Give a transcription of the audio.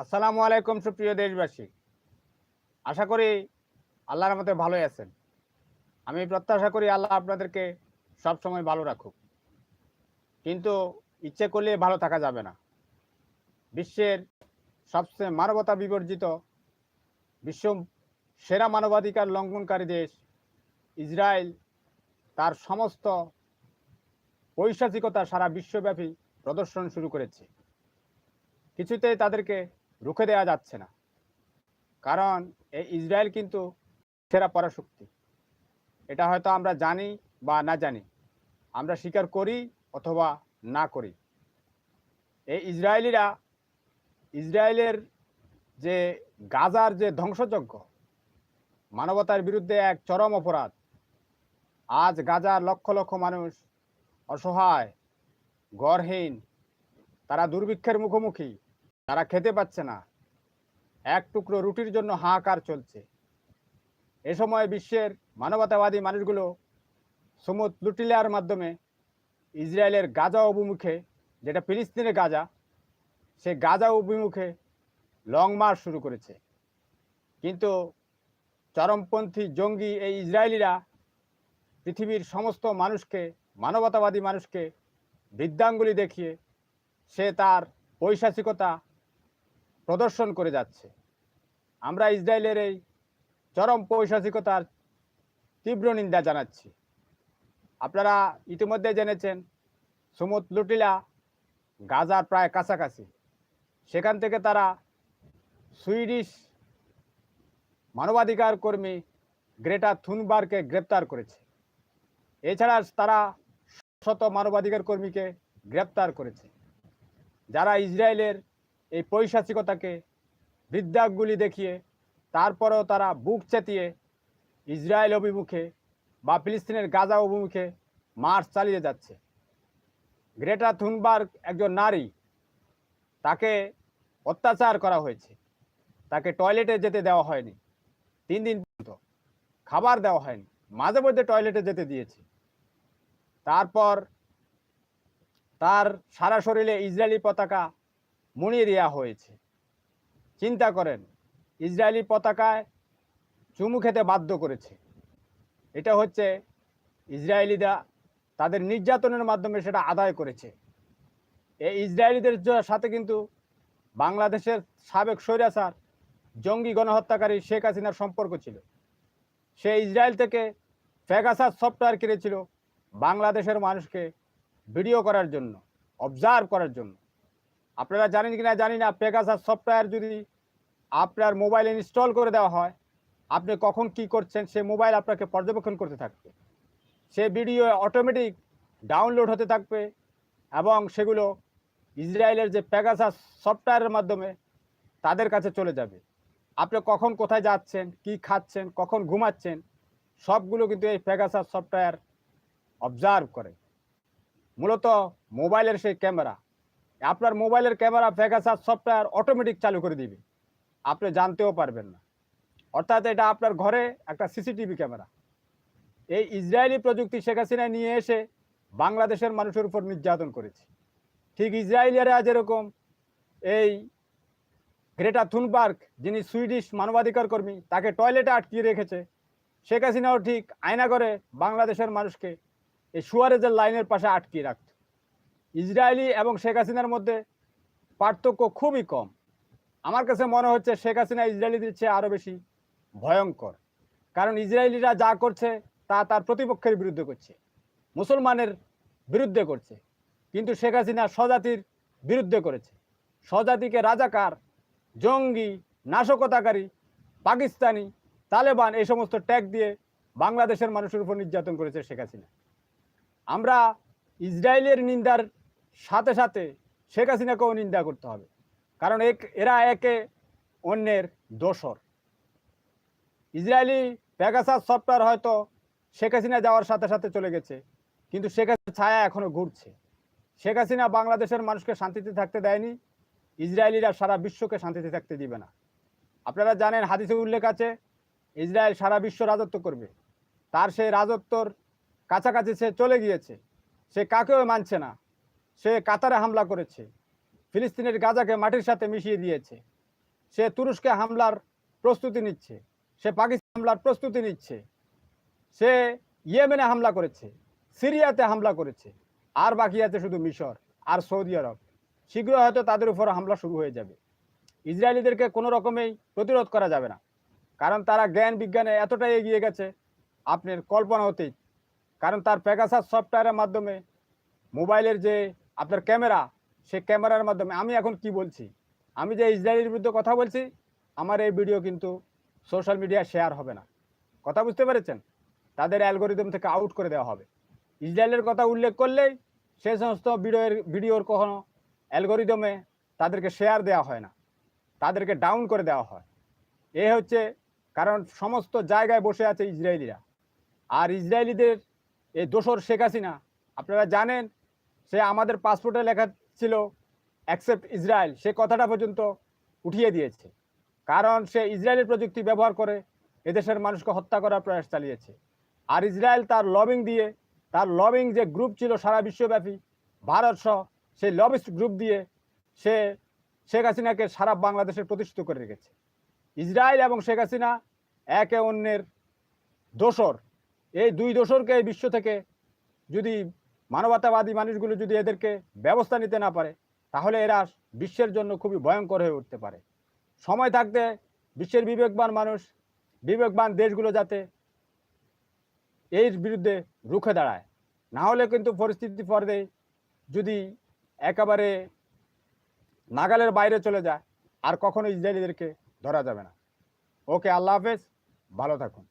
আসসালামু আলাইকুম, সুপ্রিয় দেশবাসী। আশা করি আল্লাহর মতে ভালোই আছেন। আমি প্রত্যাশা করি আল্লাহ আপনাদেরকে সব সময় ভালো রাখুক। কিন্তু ইচ্ছে করলে ভালো থাকা যাবে না। বিশ্বের সবচেয়ে মানবতা বিবর্জিত, বিশ্ব সেরা মানবাধিকার লঙ্ঘনকারী দেশ ইসরায়েল, তার সমস্ত পৈশাচিকতা সারা বিশ্বব্যাপী প্রদর্শন শুরু করেছে। কিছুতেই তাদেরকে রুখে দেওয়া যাচ্ছে না। কারণ এই ইসরায়েল কিন্তু সেরা পরাশক্তি। এটা হয়তো আমরা জানি বা না জানি। আমরা স্বীকার করি অথবা না করি। এই ইসরায়েলিরা, ইসরায়েলের যে গাজার যে ধ্বংসযজ্ঞ, মানবতার বিরুদ্ধে এক চরম অপরাধ। আজ গাজার লক্ষ লক্ষ মানুষ অসহায়, গড়হীন, তারা দুর্ভিক্ষের মুখোমুখি তারা খেতে পাচ্ছে না। এক টুকরো রুটির জন্য হাহাকার চলছে। এ সময় বিশ্বের মানবতাবাদী মানুষগুলো সমুদ লুটিলার মাধ্যমে ইসরায়েলের গাজা অভিমুখে, যেটা ফিলিস্তিনের গাজা, সে গাজা অভিমুখে লং মার্চ শুরু করেছে। কিন্তু চরমপন্থী জঙ্গি এই ইসরায়েলিরা পৃথিবীর সমস্ত মানুষকে, মানবতাবাদী মানুষকে বৃদ্ধাঙ্গুলি দেখিয়ে সে তার পৈশাচিকতা প্রদর্শন করে যাচ্ছে। আমরা ইসরায়েলের এই চরম পৈশাচিকতার তীব্র নিন্দা জানাচ্ছি। আপনারা ইতিমধ্যে জেনেছেন সুমুদ লুটিলা গাজার প্রায় কাছাকাছি। সেখান থেকে তারা সুইডিশ মানবাধিকার কর্মী গ্রেটা থুনবারকে গ্রেপ্তার করেছে। এছাড়া তারা শত মানবাধিকার কর্মীকে গ্রেপ্তার করেছে। যারা ইসরায়েলের এই পৈশাচিকতাকে বৃদ্ধাগুলি দেখিয়ে, তারপরেও তারা বুক চেতিয়ে, ইসরায়েল অভিমুখে বা ফিলিস্তিনের গাজা অভিমুখে মার্চ চালিয়ে যাচ্ছে। গ্রেটা থুনবার্গ একজন নারী। তাকে অত্যাচার করা হয়েছে। তাকে টয়লেটে যেতে দেওয়া হয়নি। তিন দিন পর্যন্ত খাবার দেওয়া হয়নি। মাঝে মধ্যে টয়লেটে যেতে দিয়েছে। তারপর তার সারা শরীরে ইসরায়েলি পতাকা মুড়িয়ে দেওয়া হয়েছে। চিন্তা করেন, ইসরায়েলি পতাকায় চুমু খেতে বাধ্য করেছে। এটা হচ্ছে ইসরায়েলিরা তাদের নির্যাতনের মাধ্যমে সেটা আদায় করেছে। এই ইসরায়েলিদের সাথে কিন্তু বাংলাদেশের সাবেক স্বৈরাচার, জঙ্গি গণহত্যাকারী শেখ হাসিনার সম্পর্ক ছিল। সে ইসরায়েল থেকে ফ্যাগাসাস সফটওয়্যার কিনেছিল বাংলাদেশের মানুষকে ভিডিও করার জন্য অবজার্ভ করার জন্য। আপনারা জানেন কি না জানি না পেগাসাস সফটওয়্যার যদি আপনার মোবাইলে ইনস্টল করে দেওয়া হয়, আপনি কখন কি করছেন সে মোবাইল আপনাকে পর্যবেক্ষণ করতে থাকবে। সে ভিডিও অটোমেটিক ডাউনলোড হতে থাকবে এবং সেগুলো ইসরায়েলের যে পেগাসাস সফটওয়্যারের মাধ্যমে তাদের কাছে চলে যাবে। আপনি কখন কোথায় যাচ্ছেন, কি খাচ্ছেন, কখন ঘুমাচ্ছেন, সবগুলো কিন্তু এই পেগাসাস সফটওয়্যার অবজার্ভ করে। মূলত মোবাইলের সেই ক্যামেরা। আপনার মোবাইলের ক্যামেরা পেগাসাস সফটওয়্যার অটোমেটিক চালু করে দিবে। আপনি জানতেও পারবেন না। অর্থাৎ এটা আপনার ঘরে একটা সিসিটিভি ক্যামেরা। এই ইসরায়েলি প্রযুক্তি শেখ হাসিনা নিয়ে এসে বাংলাদেশের মানুষের উপর নির্যাতন করেছে। ঠিক ইসরায়েলিয়ারা যেরকম, এই গ্রেটা থুনবার্গ, যিনি সুইডিশ মানবাধিকার কর্মী, তাকে টয়লেটে আটকিয়ে রেখেছে। শেখ হাসিনাও ঠিক আয়না করে বাংলাদেশের মানুষকে এই সুয়ারেজের লাইনের পাশে আটকিয়ে রাখত। ইসরায়েলি এবং শেখ হাসিনার মধ্যে পার্থক্য খুবই কম। আমার কাছে মনে হচ্ছে শেখ হাসিনা ইসরায়েলিদের চেয়ে আরও বেশি ভয়ঙ্কর। কারণ ইসরায়েলিরা যা করছে, তা তার প্রতিপক্ষের বিরুদ্ধে করছে, মুসলমানের বিরুদ্ধে করছে। কিন্তু শেখ হাসিনা স্বজাতির বিরুদ্ধে করেছে। স্বজাতিকে রাজাকার, জঙ্গি, নাশকতাকারী, পাকিস্তানি, তালেবান এই সমস্ত ট্যাগ দিয়ে বাংলাদেশের মানুষের উপর নির্যাতন করেছে শেখ হাসিনা। আমরা ইসরায়েলের নিন্দার সাথে সাথে শেখ হাসিনাকেও নিন্দা করতে হবে। কারণ এক, এরা একে অন্যের দোসর ইসরায়েলি প্যাগাসাস সফটওয়্যার হয়তো শেখ হাসিনা যাওয়ার সাথে সাথে চলে গেছে, কিন্তু শেখ হাসিনার ছায়া এখনও ঘুরছে। শেখ হাসিনা বাংলাদেশের মানুষকে শান্তিতে থাকতে দেয়নি, ইসরায়েলিরা সারা বিশ্বকে শান্তিতে থাকতে দিবে না। আপনারা জানেন, হাদিসে উল্লেখ আছে, ইসরায়েল সারা বিশ্ব রাজত্ব করবে। তার সেই রাজত্বর কাছাকাছি সে চলে গিয়েছে, সে কাকেও মানছে না। সে কাতারে হামলা করেছে। ফিলিস্তিনের গাজাকে মাটির সাথে মিশিয়ে দিয়েছে। সে তুরস্কে হামলার প্রস্তুতি নিচ্ছে। সে পাকিস্তান হামলার প্রস্তুতি নিচ্ছে। সে ইয়েমেনে হামলা করেছে। সিরিয়াতে হামলা করেছে। আর বাকি আছে শুধু মিশর আর সৌদি আরব। শীঘ্র হয়তো তাদের উপর হামলা শুরু হয়ে যাবে। ইসরায়েলিদেরকে কোনো রকমেই প্রতিরোধ করা যাবে না। কারণ তারা জ্ঞান বিজ্ঞানে এতটাই এগিয়ে গেছে, আপনার কল্পনা হতেই কারণ তার প্যাগাসাস সফটওয়্যারের মাধ্যমে মোবাইলের যে আপনার ক্যামেরা সে ক্যামেরার মাধ্যমে আমি এখন কি বলছি? আমি যে ইসরায়েলের বিরুদ্ধে কথা বলছি, আমার এই ভিডিও কিন্তু সোশ্যাল মিডিয়ায় শেয়ার হবে না। কথা বুঝতে পেরেছেন? তাদের অ্যালগোরিদম থেকে আউট করে দেওয়া হবে। ইসরায়েলের কথা উল্লেখ করলেই সেই সমস্ত ভিডিওর ভিডিওর কখনো অ্যালগোরিদমে তাদেরকে শেয়ার দেওয়া হয় না। তাদেরকে ডাউন করে দেওয়া হয়। এ হচ্ছে কারণ সমস্ত জায়গায় বসে আছে ইসরায়েলিরা। আর ইসরায়েলিদের এই দোসর শেখ হাসিনা, আপনারা জানেন সে আমাদের পাসপোর্টে লেখা ছিল অ্যাকসেপ্ট ইসরায়েল সে কথাটা পর্যন্ত উঠিয়ে দিয়েছে। কারণ সে ইসরায়েলের প্রযুক্তি ব্যবহার করে এদেশের মানুষকে হত্যা করার প্রয়াস চালিয়েছে। আর ইসরায়েল তার লবিং দিয়ে, তার লবিং যে গ্রুপ ছিল সারা বিশ্বব্যাপী, ভারত সহ সেই লবিস্ট গ্রুপ দিয়ে সে শেখ হাসিনাকে সারা বাংলাদেশের প্রতিষ্ঠিত করে রেখেছে। ইসরায়েল এবং শেখ হাসিনা একে অন্যের দোসর এই দুই দোসরকে এই বিশ্ব থেকে যদি মানবতাবাদী মানুষগুলো যদি এদেরকে ব্যবস্থা নিতে না পারে, তাহলে এরা বিশ্বের জন্য খুবই ভয়ঙ্কর হয়ে উঠতে পারে। সময় থাকতে বিশ্বের বিবেকবান মানুষ, বিবেকবান দেশগুলো যাতে এর বিরুদ্ধে রুখে দাঁড়ায়। না হলে কিন্তু পরিস্থিতি পর্বে যদি একেবারে নাগালের বাইরে চলে যায়, আর কখনো ইসরায়েলিদেরকে ধরা যাবে না। ওকে, আল্লাহ হাফেজ, ভালো থাকুন।